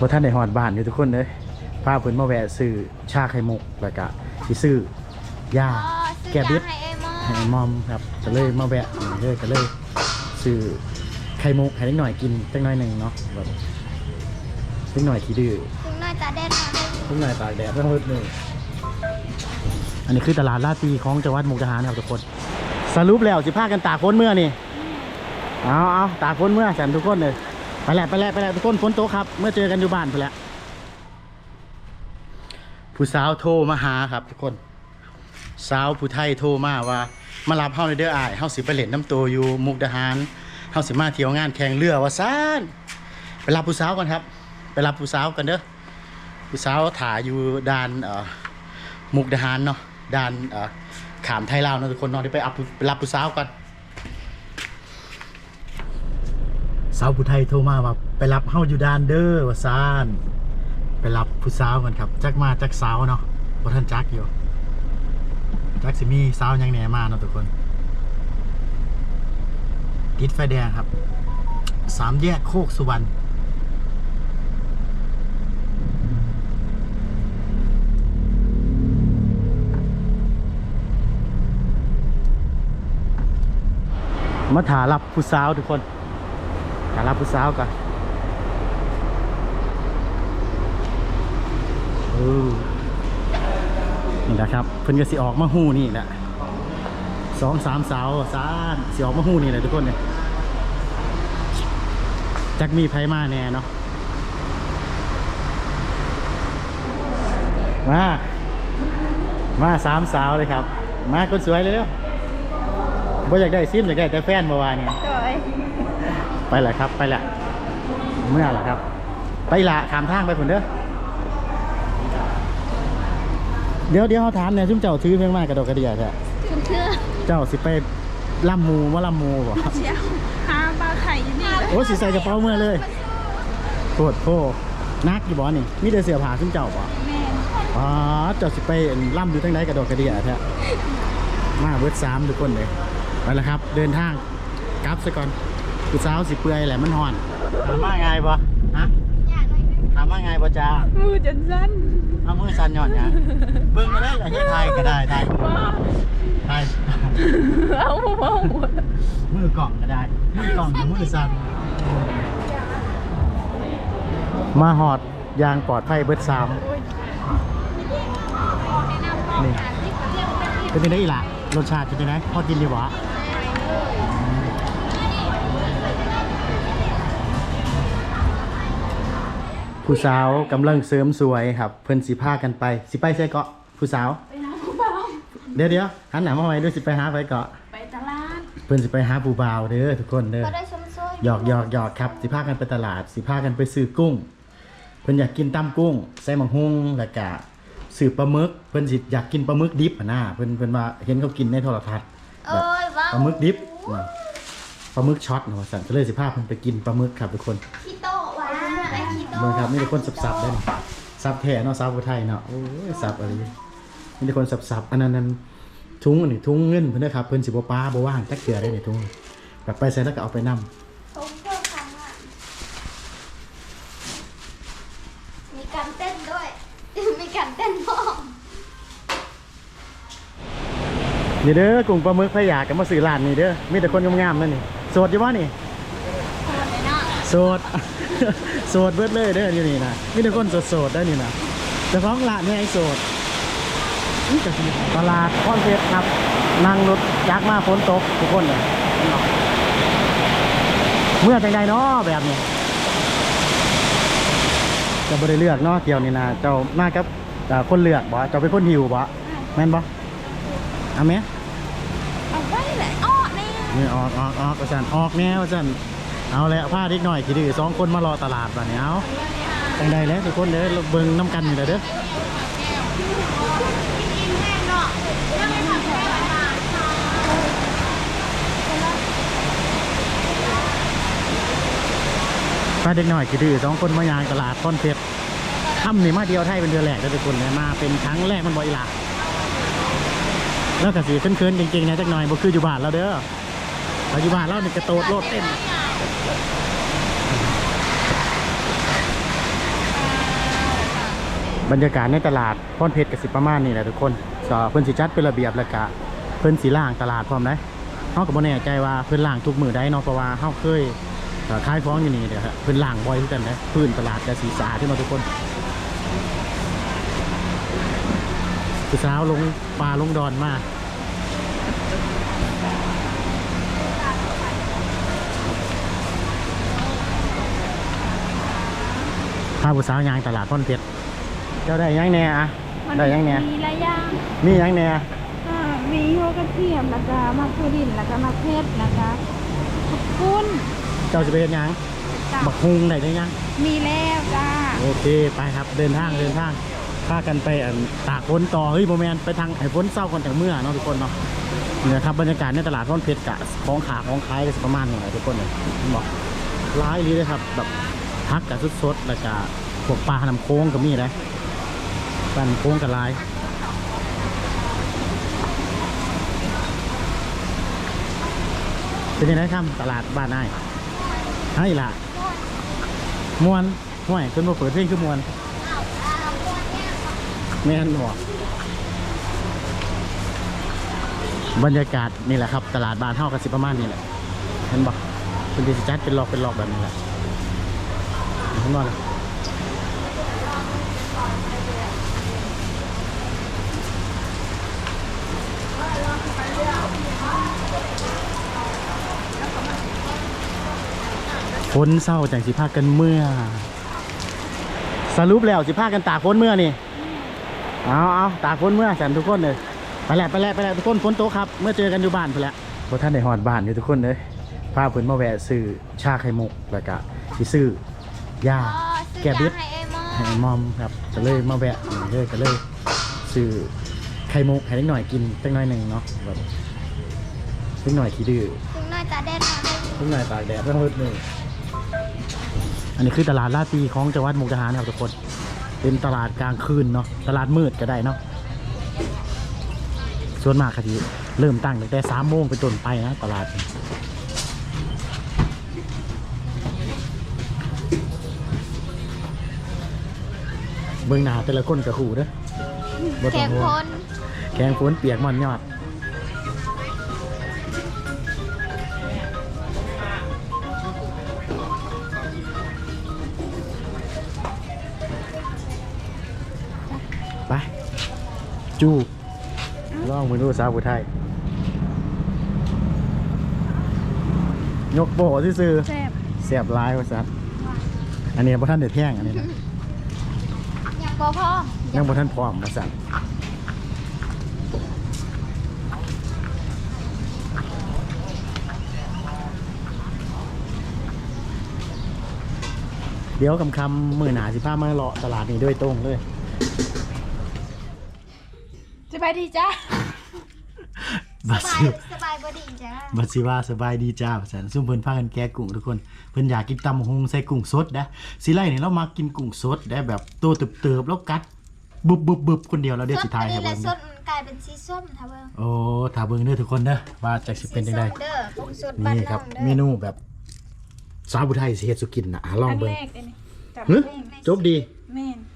บ่ท่านได้ฮอดบ้านอยู่ทุกคนเลยพาเพิ่นมาแวะซื้อชาไข่มุกแล้วก็สิซื้อยาแก้บิดให้ไอ้มอให้มอมครับก็เลยมาแวะนี่เลยก็เลยซื้อไข่มุกให้เล็กหน่อยกินจักหน่อยหนึ่งเนาะแบบเล็กหน่อยขี้ดื้อถึงน่าจะได้ทำได้เล็กหน่อยตากแดดเพิ่งฮึดหนึ่งอันนี้คือตลาดลาดปีของจังหวัดมุกดาหารครับทุกคน สรุปแล้วสิพากันตากฝนเมื่อนี่เอาเอาตากฝนเมื่อแสนทุกคนเลย ไปแล้วไปแล้วไปแล้วทุกคนฝนตกครับ เมื่อเจอกันอยู่บ้านไปแล้วผู้สาวโทรมาหาครับ ทุกคนสาวผู้ไทยโทรมาว่า มารับเฮาในเด้ออายเฮาสิไปเล่นน้ำโตอยู่มุกดาหารเฮาสิมาเที่ยวงานแข่งเรือว่าซ่านไปรับผู้สาวก่อนครับ ไปรับผู้สาวกันเด้อผู้สาวถ่ายอยู่ด่านเอ่อมุกดาหารเนาะด่านเอ่อขามไทยลาวเนาะทุกคนเนาะเดี๋ยวไปอัพไปรับผู้สาวก่อน สาวผู้ไทยโทรมาว่าไปรับเฮาอยู่ด่านเด้อว่าซานไปรับผู้สาวกันครับ จักมาจักสาวเนาะบ่ทันจักอยู่ จักสิมีสาวยังแหน่มาเนาะทุกคน ติดไฟแดงครับ สามแยกโคกสุวรรณมาถารับผู้สาวทุกคน ถารับผู้สาวก่อนเออนี่แหละครับ เพิ่นก็สิออกมาหู้นี่แหละสองสามสาวสามสิออกมาหู้นี่แหละทุกคนเนี่ยจักมีไผมาแน่เนาะมา มาสามสาวเลยครับ มาคนสวยเลยเร็วบ่อยากได้ซิมอยากได้แต่แฟนเมื่อวานเนี่ย ไปแหละครับ ไปแหละเมื่อไหร่ครับ ไปละขามทางไปผลเด้อเดี๋ยวเดี๋ยวเขาถามเนี่ยซุ่มเจ้าถือเพียงมากกระโดดกระเดียแท้คุณเชื่อเจ้าสิไปล่ำมูว่าล่ำมูบ่เชียวหาปลาไข่อยู่นี่โอ้สิใส่กระเป๋าเมื่อเลยโคตรโพนักอยู่บ่นี่มีแต่เสื้อผ้าซุ่มเจ้าบ่แม่อ๋อเจ้าสิไปล่ำอยู่ทั้งไหนกระโดดกระเดียแท้มาเบิดสามทุกคนเลยไปแล้วครับ เดินทางกลับซะก่อน คือสาวสิเปื่อยแหละมันห่อน ถามว่าไงบ่ฮะอยากเลยถามว่าไงบ่จ้ามือจนสั้นเอามือสั่นหย่อนหยังเบิ่งก็ได้เหรอให้ทายก็ได้ทายทายเอาเอามือกล่องก็ได้ มือกล่องหรือมือสั่นมาหอดยางปลอดภัยเบิดสามนี่เป็นยังไงอีกล่ะรสชาติเป็นยังไงพอกินดีวะ ผู้สาวกำลังเสริมสวยครับ เพิ่นสิพากันไป สิไปใช่เกาะผู้สาว ไปหาผู้บ่าวเดี๋ยวเดี๋ยวหันหน้ามาไว้ด้วยสิไปหาไปเกาะ ไปตลาด เพิ่นสิไปหาผู้บ่าวเด้อทุกคนเด้อก็ได้ชมซอยหยอกหยอกหยอกครับ สิพากันไปตลาด สิพากันไปซื้อกุ้ง เพิ่นอยากกินตำกุ้ง ใส่หมังฮุงแล้วก็ซื้อปลาหมึก เพิ่นสิอยากกินปลาหมึกดิบหั่นน่ะเพิ่นเพิ่นว่าเห็นเขากินในโทรทัศน์แบเอ้บยว้าวปลาหมึกดิบน่ะปลาหมึกช็อตเนาะสั่นก็เลยสิพาเพิ่นไปกินปลาหมึกครับทุกคนคีโต้ว้าไอ้คีโต้ เบิ่งครับมีแต่คนสับๆได้นี่สับแท้เนาะสาวผู้ไทยเนาะโอ้ยสับอะไรมีแต่คนสับๆอันนั้นนั้นถุงอันนี้ถุงเงินเพิ่นเด้อครับเพิ่นสิบ่ปาบ่ว่างจักเทื่อได้นี่ถุงแบบไปใส่แล้วก็เอาไปนํผมเพิ่มครั้งอะมีการเต้นด้วย มีการเต้นบ้องนี่เด้อกลุ่มปลาหมึกพะยากันมาซื้อร้านนี่เด้อมีแต่คนงามๆนั่นนี่โสดอยู่บ่นี่ โคตรเลยเนาะ โสด โสดเบิดเลยเด้ออยู่นี่นะมีแต่คนโสดๆได้นี่นะเจ้าของร้านนี่ไอ้โสดนี่ก็คือตลาดคอนเพชรครับ นั่งรถยักษ์มาฝนตกทุกคนเลยเมื่อจังใดเนาะแบบนี้จะบ่ได้เลือกเนาะเที่ยวนี้นะเจ้ามากับเอ่อคนเลือกบ่เจ้าเป็นคนหิวบ่แม่นบ่เอาไหมเอาไว้แหละอ้อแน่ นี่ออกออกออกอาจารย์ออกแนวอาจารย์ เอาแล้วผ้าเล็กหน่อยขี่ดื้อสองคนมารอตลาดแบบนี้เอาจังใดแล้วทุกคนเด้อเบิ่งน้ำกันอยู่แล้วเด้อผ้าเด็กหน่อยขี่ดื้อสองคนมายางตลาดต้นเพชรค่ำนี่มาเดียวไทยเป็นเดือนแรกเด้อทุกคนเลยมาเป็นครั้งแรกมันบ่อยละแล้วก็สีเคินๆจริงๆนะจักหน่อยบ่คืออยู่บ้านเราเด้อปัจจุบันเราเนี่ยกระโดดโลดเต้น บรรยากาศในตลาดพรเพชรกสิประมาณนี้แหละทุกคนก็เพิ่นสิจัดเป็นระเบียบแล้วก็เพิ่นสิล่างตลาดพร้อมได้เฮาก็บ่แน่ใจว่าเพิ่นล่างทุกมือได้เนาะเพราะว่าเฮาเคยเอ่อขายของอยู่นี่เด้อครับเพิ่นล่างบ่อยคือกันนะพื้นตลาดก็สีสะอาดขึ้นมาทุกคนคือสาวลงปลาลงดอนมาาผู้สาวยางตลาดพรเพชรเจ้าได้หยังแหน่อะได้หยังแหน่มีหลายอย่างมีหยังแหน่อ่ามีหัวกระเทียมแล้วก็มะพร้าวดินแล้วก็มะเขือแล้วก็ข้าวปุ้นเจ้าจะไปเฮ็ดหยังจ้ะบักฮุงได้ได้ยังมีแล้วจ้าโอเคไปครับเดินทางเดินทางพากันไปอันตากฝนต่อเฮ้ยโมแมนไปทางไอ้ฝนเศร้าก่อนจากเมื่อเนาะทุกคนเนาะนี่นะครับบรรยากาศในตลาดท่อนเพชรกะของขาของขายก็สิประมาณนี้แหละทุกคนเลยผมบอกร้ายดีเลยครับแบบ พักกับสดๆแล้วก็พวกปลาหนำโค้งก็มีนะปลาน้ำโค้งกับลายเป็นยังไงครับตลาดบ้านนายให้ละมวนห่วยคนมาเปิดเพลงคือมวนแม่นบ่บรรยากาศนี่แหละครับ ตลาดบ้านเฮากันสิประมาณนี้แหละเห็นบ่เป็นดิจิจัดเป็นหลอกเป็นหลอกแบบนี้แหละ เห็นบ่ล่ะฝนเศร้าจังสิพากันเมื่อ สรุปแล้วสิพากันตากฝนเมื่อนี่เอาเอาตากฝนเมื่อสันทุกคนเลยไปแล้วไปแล้วไปแล้วทุกคนฝนตกครับ เมื่อเจอกันอยู่บ้านไปแล้วพอท่านได้หอดบ้านอยู่ทุกคนเลยพาเพิ่นมาแวะซื้อชาไข่มุกแล้วก็สิซื้อ ยาอ๋อซื้อแก้บิดยาให้ไอ้มอให้มอมครับก็เลยมาแวะนี่เลยก็เลยซื้อไข่มุกให้เล็กหน่อยกินจักหน่อยหนึ่งเนาะแบบเล็กหน่อยขี้ดื้อถึงหน้าตาแดดมาได้เล็กหน่อยตากแดดเพิ่งมืดหนึ่งอันนี้คือตลาดลาดปีของจังหวัดมุกดาหารครับทุกคน เป็นตลาดกลางคืนเนาะตลาดมืดก็ได้เนาะส่วนมากคดีเริ่มตั้งตั้งแต่สามโมงเป็นต้นไปนะตลาด เบื้องหน้าแต่ละคนกับขู่เด้อบ่แขต้องกห่ควงนแกงฝนเปียกมันยอด ไป จูลองมือดูสาวผู้ไทย ยกโบซื่อแซ่บๆเสียบลายว่าซัดอันนี้พระท่านเด็ดแท่งอันนี้นะยัง บ่พอยังบ่ท่านพร้อมมาสั่นเดี๋ยวคำคำมือหนาสิพามาเลาะตลาดนี้ด้วยตรงเลยสบายดีจ้า บัดสบายซิสบายบ่ดีจ้าบัดซิว่าสบายดีจ้าสันซุ่มเพิ่นพากันแกะกุ้งทุกคน เพิ่นอยากกินตำบักฮงใส่กุ้งสดนะสิไล่นี่เรามากินกุ้งสดได้แบบตัวเติบๆแล้วกัดบุบบุบบุบคนเดียวแล้วเดี๋ยวสสิดทายอันให้นี้แหเบิ่ละงสเด้อดมันกลายเป็นสีส้มท่าเบิ่งโอ้ถ้าเบิ่งเด้อทุกคนเด้อว่าจักสิเป็นจังไดสีส้มเด้อผงสดบ้านนี่น้คอรับงเด้อเมนูแบบสาวผู้ไทยสิเฮ็ดสุกินน่ะอะลองอันเบิ่งแรกเลยนี่จับหึแรกจบดี แม่นเค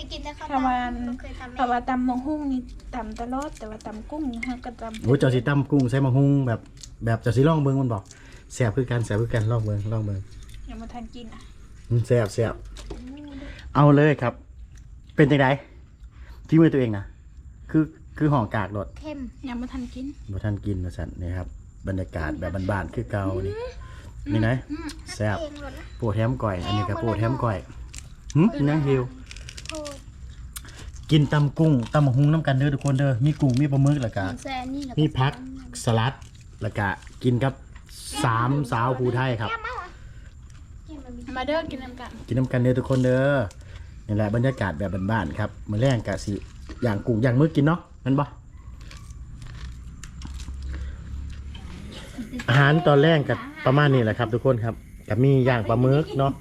ยกินแต่ข้าวถ้าว่าบ่เคยทำถ้าว่าตำมะฮุ่งนี่ตำตลอดแต่ว่าตำกุ้งนี่ฮะก็ตำโอ้เจ้าสิตำกุ้งใส่มะฮุงแบบแบบเจ้าสิลองเบิ่งมันบอกแซ่บคือกันแซ่บคือกันลองเบิ่งลองเบิ่งยังมาทันกินอะอืมแซ่บแซ่บเอาเลยครับ เป็นจังไดที่มือตัวเองนะคือคือห่องกากรถเข้มยังมาทันกินบ่ท่านกินนะสันนี่ครับบรรยากาศแบบบ้านๆคือเก่านี่นี่ไหนแซ่บเองหมดละโปวดแฮมก่อย อันนี้ก็โปวดแฮมก่อยหึกินยังหิวโคตร กินตำกุ้งตำมะฮุงน้ำกันเด้อทุกคนเด้อมีกุ้งมีปลาหมึกแล้วก็แซ่นี่แล้วมีพักสลัดแล้วก็กินกับสามสาวภูไทยครับกินมันมีมาเด้อกินน้ำกันกินน้ำกันเด้อทุกคนเด้อนี่แหละบรรยากาศแบบบ้านๆครับมื้อแรงกะสิอย่างกุ้งอย่างมึกกินเนาะแมันบ่อาหารตอนแรกกับประมาณนี้แหละครับ ทุกคนครับก็มีย่างปลาหมึกเนาะ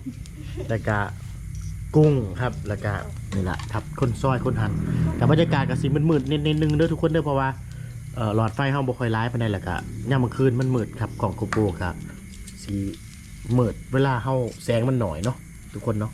แล้วก็ กุ้งครับแล้วก็นี่แหละครับคนซอยคนหันแต่บรรยากาศก็สีมืดๆนิดๆนึงเด้อทุกคนเด้อเพราะว่าเอ่อหลอดไฟเฮาบ่ค่อยร้ายปานใดแล้วก็ยามมื้อคืนมันมืดครับของโกโปรก็สิมืดเวลาเฮาแสงมันหน่อยเนาะทุกคนเนาะ